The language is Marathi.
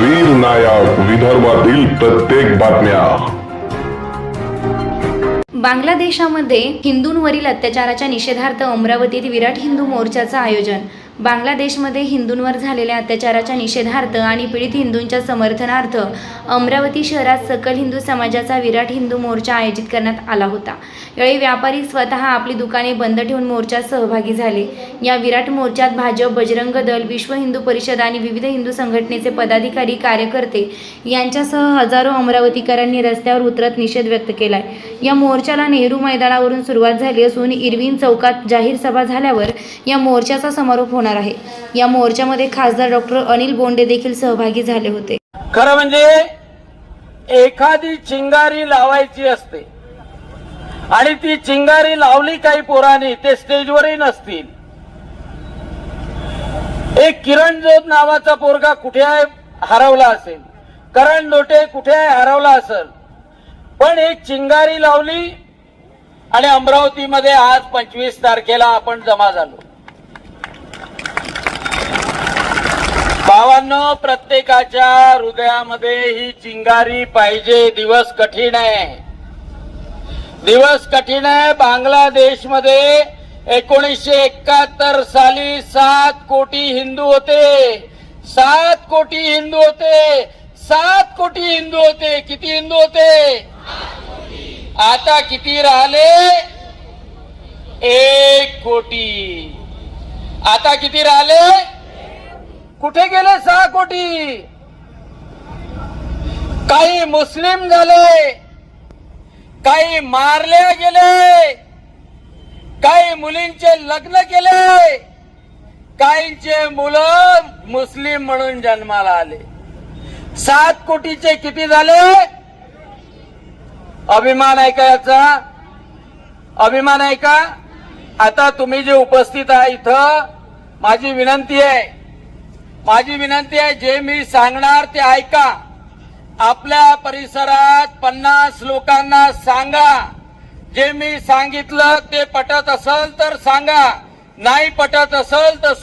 वीर नायक विदर्भातील प्रत्येक बातम्या. बांगलादेशामध्ये हिंदूंवरील अत्याचाराच्या निषेधार्थ अमरावतीत विराट हिंदू मोर्चाचं आयोजन. बांगलादेशमध्ये हिंदूंवर झालेल्या अत्याचाराच्या निषेधार्थ आणि पीडित हिंदूंच्या समर्थनार्थ अमरावती शहरात सकल हिंदू समाजाचा विराट हिंदू मोर्चा आयोजित करण्यात आला होता. यावेळी व्यापारी स्वतः आपली दुकाने बंद ठेवून मोर्चात सहभागी झाले. या विराट मोर्चात भाजप बजरंग दल विश्व हिंदू परिषद आणि विविध हिंदू संघटनेचे पदाधिकारी कार्यकर्ते यांच्यासह हजारो अमरावतीकरांनी रस्त्यावर उतरत निषेध व्यक्त केलाय. या मोर्चाला नेहरू मैदानावरून सुरुवात झाली असून इरविन चौकात जाहीर सभा झाल्यावर या मोर्चाचा समारोप होणार आहे. या मोर्चामध्ये खासदार डॉक्टर अनिल बोंडे देखील सहभागी झाले होते. खरं म्हणजे एखादी चिंगारी लावायची असते आणि ती चिंगारी लावली काही पोरांनी ते स्टेजवरही नसतील. एक किरण जोत नावाचा पोरगा कुठे आहे हरवला असेल? करण लोटे कुठे आहे हरवला असेल? पण एक चिंगारी लावली आणि अमरावतीमध्ये आज पंचवीस तारखेला आपण जमा झालो. भावांनो प्रत्येकाच्या हृदयामध्ये ही चिंगारी पाहिजे. दिवस कठीण आहे. दिवस कठीण आहे. बांगलादेशमध्ये एकोणीसशे एकाहत्तर साली सात कोटी हिंदू होते. सात कोटी हिंदू होते. सात कोटी हिंदू होते. किती हिंदू होते? आता किती राहिले? एक कोटी. आता किती राहिले? कुठे गेले सहा कोटी? काही मुस्लिम झाले काही मारले गेले काही मुलींचे लग्न केले काहींचे मुलं मुस्लिम म्हणून जन्माला आले. सात कोटीचे किती झाले? अभिमान आहे का याचा? अभिमान आहे का? आता तुम्ही जे उपस्थित आहे इथं माझी विनंती आहे. माझी विनंती आहे जे मी सांगणार ते ऐका. आपल्या परिसरात पन्नास लोकांना सांगा. जे मी सांगितलं ते पटत असेल तर सांगा. नाही पटत असेल तर